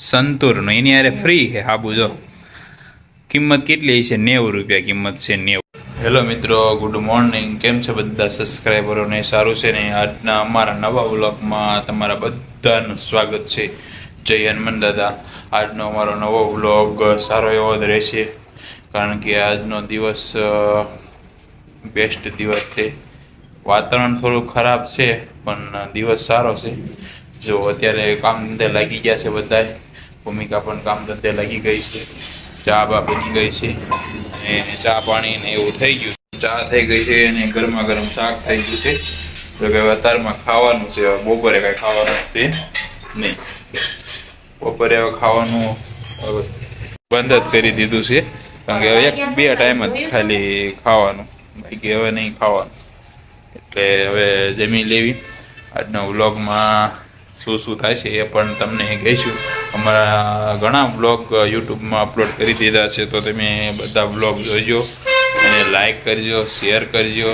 સંતૂરનો. એની હારે ફ્રી છે હાબુ, જો. કિંમત કેટલી છે નેવું રૂપિયા કિંમત છે, નેવું. હેલો મિત્રો, ગુડ મોર્નિંગ. કેમ છે બધા સબસ્ક્રાઈબરોને સારું છે ને? આજના અમારા નવા વ્લોગમાં તમારા બધાનું સ્વાગત છે. જય હનુમાન દાદા. આજનો અમારો નવો વ્લોગ સારો એવો જ રહેશે. કારણ કે આજનો દિવસ બેસ્ટ દિવસ છે. વાતાવરણ થોડું ખરાબ છે, પણ દિવસ સારો છે. જો અત્યારે કામ ધંધે લાગી ગયા છે બધા ભૂમિકા પણ કામ ધંધે લાગી ગઈ છે. ચા બા બની ગઈ છે. અને ચા પાણી ને એવું થઈ ગયું ચા થઈ ગઈ છે અને ગરમા ગરમ શાક થઈ ગયું છે. તો કે અત્યારમાં ખાવાનું છે. બપોરે કાંઈ ખાવાનું છે નહીં. બપોરે હવે ખાવાનું બંધ જ કરી દીધું છે. કારણ કે હવે એક બે ટાઈમ જ ખાલી ખાવાનું. બાકી હવે નહીં ખાવાનું. એટલે હવે જમી લેવી. આજના વ્લોગમાં શું શું થાય છે એ પણ તમને કહીશું. અમારા ઘણા વ્લોગ યુટ્યુબમાં અપલોડ કરી દીધા છે, તો તમે બધા વ્લોગ જોજો અને લાઈક કરજો શેર કરજો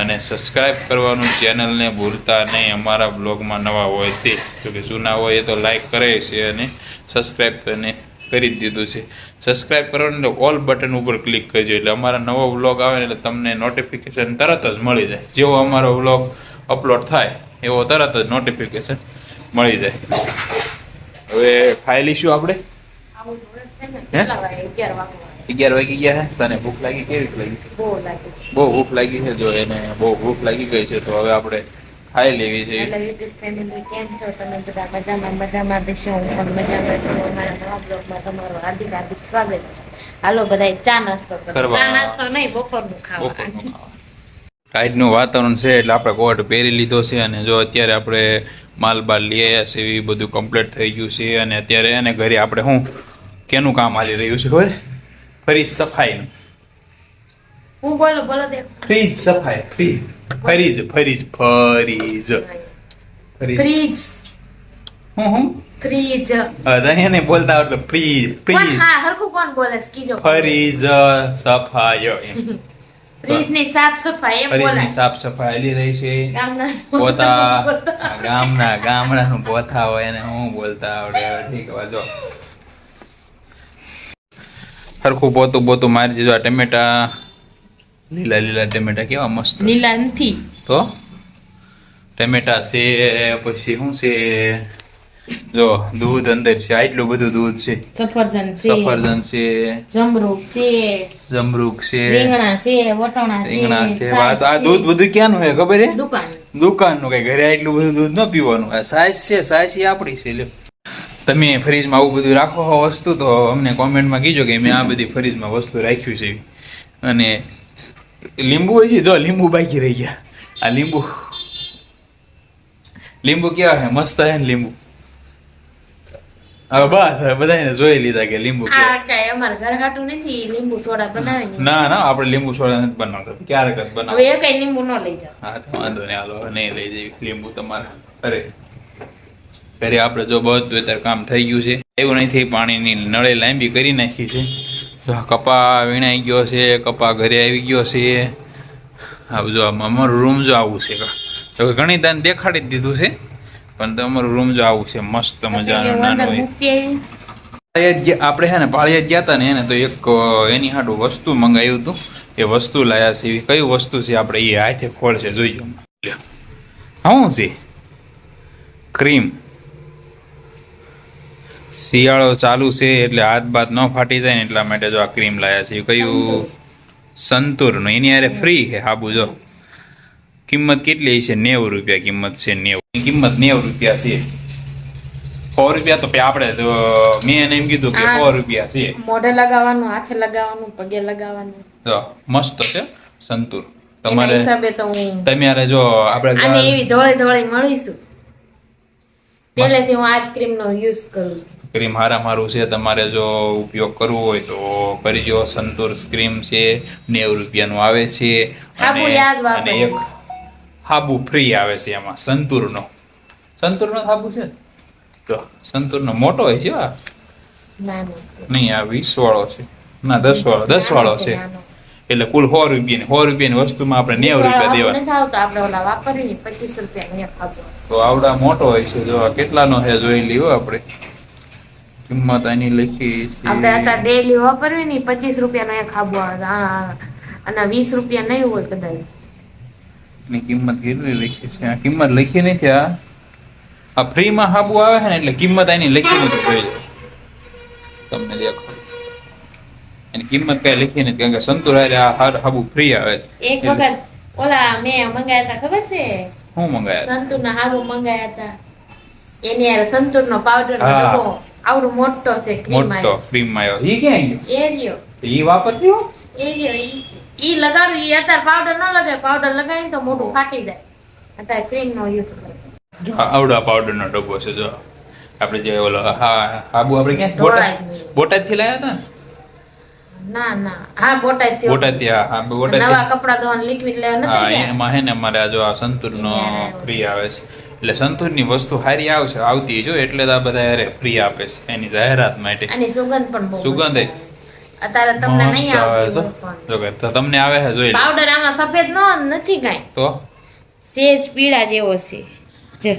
અને સબસ્ક્રાઈબ કરવાનું ચેનલને ભૂલતા નહીં. અમારા બ્લોગમાં નવા હોય તે જોકે જૂના હોય એ તો લાઈક કરે છે અને સબસ્ક્રાઈબ તેને કરી દીધું છે. સબસ્ક્રાઈબ કરવાનું એટલે ઓલ બટન ઉપર ક્લિક કરજો. એટલે અમારા નવો વ્લોગ આવે એટલે તમને નોટિફિકેશન તરત જ મળી જાય. જેવો અમારો વ્લોગ અપલોડ થાય, એવો તરત જ નોટિફિકેશન મળી જાય. હવે ખાઈ લઈશું આપણે? અગિયાર વાગી ગયા હે? તને ભૂખ લાગી કેવી લાગી? બહુ ભૂખ લાગી છે જો એને બહુ ભૂખ લાગી ગઈ છે તો હવે આપણે ખાઈ લેવી છે. હેલો યુટ્યુબ ફેમિલી કેમ છો? તમે બધા મજામાં? મજામાં દેશો હું પણ મજામાં છું. અમારા નવા બ્લોગમાં તમારું હાર્દિક હાર્દિક સ્વાગત છે. હાલો બધા ચા નાસ્તો કરો. ચા નાસ્તો નહીં બપોરનું ખાવા. આજનું વાતાવરણ છે એટલે આપણે કોટ પહેરી લીધો છે અને જો અત્યારે આપણે માલ બાલ લઈ આવ્યા છે એ બધું કમ્પ્લીટ થઈ ગયું છે અને અત્યારે એને ઘરે આપણે શું કેનું કામ હાલી રહ્યું છે ખબર? ફરી સફાઈનું. હું બોલો બોલો ફ્રીજ સફાઈ ફ્રીજ. ફરીજ ફરીજ ફરીજ. ફરીજ. હું હું? ફ્રીજ. બોલતા આવડતું ફ્રીજ ફ્રીજ. હા હરખું કોણ બોલે છે? ફરીજ સફાઈ. એમ સાફ સફાઈ એમ બોલાય. સાફ સફાઈ રહી છે. પોતા ગામના ગામડાનું પોતા હોય એને હું બોલતા આવડે. ઠીક હવે સરખું પોતું પોતું મારી દીધું આ ટમેટા. લીલા લીલા ટમેટા કેવા મસ્ત. લીલા નથી. તો? ટમેટા છે પછી શું છે? જો દૂધ અંદર છે આટલું બધું દૂધ છે. સફરજન છે સફરજન છે. જમરૂક છે. જમરૂક છે. રીંગણા છે વટાણા છે રીંગણા છે. આ દૂધ બધું ક્યાંનું છે ખબર છે? દુકાન. દુકાનનું કઈ ઘરે આટલું બધું દૂધ ન પીવાનું. આ સાઈઝ છે સાઈઝ એ આપણી છે લ્યો. તમે ફ્રીજમાં આવું બધું રાખો હો વસ્તુ તો અમને કોમેન્ટમાં કીજો કે મેં આ બધી ફ્રીજમાં વસ્તુ રાખ્યું છે. અને લીંબુ હોય છે જો લીંબુ બાકી રહી ગયા. આ લીંબુ. લીંબુ કેવા છે? મસ્ત છે ને લીંબુ? હવે બસ હવે બધાને જોઈ લીધા કે લીંબુ આ કાંઈ અમારા ઘર હાટું નથી લીંબુ સોડા બનાવી ના ના આપણે લીંબુ સોડા નથી બનાવતા. ક્યારેક જ બનાવ હવે કઈ લીંબુ ન લઈ જાવ હા તો વાંધો નહીં હાલો નહીં લઈ જઈ લીંબુ તમારા. ઘરે ઘરે આપણે જો બધું અત્યારે કામ થઈ ગયું છે. એવું નથી પાણીની નળે લાંબી કરી નાખી છે. જો કપા વીણાઈ ગયો છે કપા ઘરે આવી ગયો છે. આ જો અમારું રૂમ જો આવું છે. તો ઘણી દાન દેખાડી જ દીધું છે. પણ તમારું રૂમ જો આવું છે મસ્ત મજાનું નાનું આપણે છે ને પાળિયા ગયા હતા ને એને તો એક એની હાટું વસ્તુ મંગાવ્યું હતું એ વસ્તુ લાયા છે એવી કઈ વસ્તુ છે આપણે એ હાથે ખોલશે જોઈએ હું છે? ક્રીમ. શિયાળો ચાલુ છે એટલે હાથ બાત ન ફાટી જાય ને એટલા માટે જો આ ક્રીમ લાયા છે. એ કયું? સંતૂરનું. એની હારે ફ્રી છે હાબુ જો. કિંમત કેટલી છે? નેવું રૂપિયા કિંમત છે નેવું. કિંમત નેવું રૂપિયા છે. સો રૂપિયા તો આપણે તો મેં એને એમ કીધું કે સો રૂપિયા છે. મોઢે લગાવવાનું હાથે લગાવવાનું પગે લગાવવાનું. તો મસ્ત છે સંતુર. તમારે તમારે જો આપણે એવી ધોળે ધોળે મળીશું. પહેલેથી હું આ ક્રીમ નો યુઝ કરું ક્રીમ હારા મારું છે તમારે જો ઉપયોગ કરવો હોય તો કરજો સંતૂર ક્રીમ છે નેવું રૂપિયાનું આવે છે. અને એક હાબુ ફ્રી આવે છે એમાં સંતૂરનો. સંતૂરનો હાબુ છે? જો સંતૂરનો મોટો હોય છે આ નહીં આ વીસ વાળો છે. ના દસ વાળો દસ વાળો છે. એટલે કુલ સો રૂપિયાની સો રૂપિયાની વસ્તુમાં આપણે નેવ રૂપિયા દેવા પચીસ રૂપિયા તો આવડા મોટો હોય છે જો આ કેટલાનો છે જોઈ લીધો આપણે. કિંમત આની લખી આપણે અત્યારે ડેલી વાપરવી ને પચીસ રૂપિયાનો એક હાબુ આવે. અને વીસ રૂપિયા નહીં હોય કદાચ. ની કિંમત કેટલી લખી છે? આ કિંમત લખી નથી આ. આ ફ્રીમાં હાબુ આવે છે ને એટલે કિંમત આની લખી નથી જોઈ લો. તમને દેખો. એની કિંમત કઈ લખી નથી કારણ કે સંતુર હારે આ હાર હાબુ ફ્રી આવે છે. એક વખત ઓલા મેં મંગાયા હતા ખબર છે? હું મંગાયા સંતુર ના હાબુ મંગાયા હતા એની યાર સંતુર નો પાવડર હા. ડબ્બો આવડો મોટો છે ક્રીમ મોટો ફ્રીમાં આવ્યો ઈ ક્યાં ગયો? એ રહ્યો. ઈ વાપરતી હો? એ રહ્યો ઈ. ઈ લગાડું ઈ અત્યારે પાવડર ન લગાય પાવડર લગાવીને તો મોઢું ફાટી જાય. અત્યારે ક્રીમ નો યુઝ કરે જો આવડા પાવડર નો ડબ્બો છે જો. આપણે જે ઓલો હા આબુ આપણે ક્યાં? બોટાદ બોટાદથી લાયા હતા ના? ના હા બોટાદથી બોટાદથી હા હા, બોટાદ નવા કપડા ધોવાનું લિક્વિડ લેવા નથી ગયા? એમાં હે ને અમારે આ જો આ એને ફ્રી આવે છે. એટલે સંતૂરની વસ્તુ સારી આવશે આવતી જો એટલે આ બધા હારે ફ્રી આપે છે એની જાહેરાત માટે. સુગંધ પણ સુગંધ એ અત્યારે તમને નહીં આવે આવતી તમને આવે છે જોઈ પાવડર આમાં સફેદ નો નથી કાઈ. તો? સેજ પીળા જેવો છે. જો.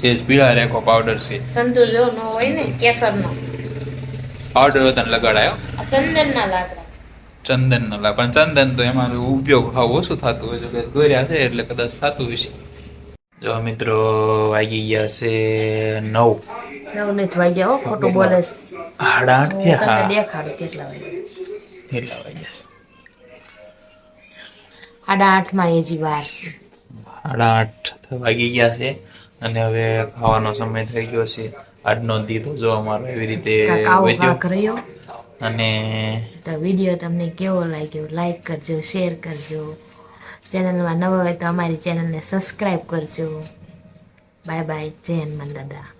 સેજ પીળા રેખો પાવડર છે. સંતુર જો નો હોય ને કેસર નો પાવડર તને લગાડાયો? ચંદન ના લાકડા. ચંદન ના લા પણ ચંદન તો એમાં ઉપયોગ હાવ ઓછું થતું હોય જો કે દોર્યા છે એટલે કદાચ થતું હશે. જો મિત્રો વાગી ગયા છે નવ. નવ નથી વાગ્યા હો ખોટું બોલે છે. સાડા આઠ થયા હા. દેખાડું કેટલા વાગ્યા. કેટલા વાગ્યા? સાડા આઠમાં હજી વાર છે. સાડા આઠ વાગી ગયા છે અને હવે ખાવાનો સમય થઈ ગયો છે. આજનો દીધો જો અમારો એવી રીતે રહ્યો. અને તો વીડિયો તમને કેવો લાગ્યો? લાઈક કરજો શેર કરજો. ચેનલમાં નવા હોય તો અમારી ચેનલને સબસ્ક્રાઈબ કરજો. બાય બાય જય હનુમાન દાદા.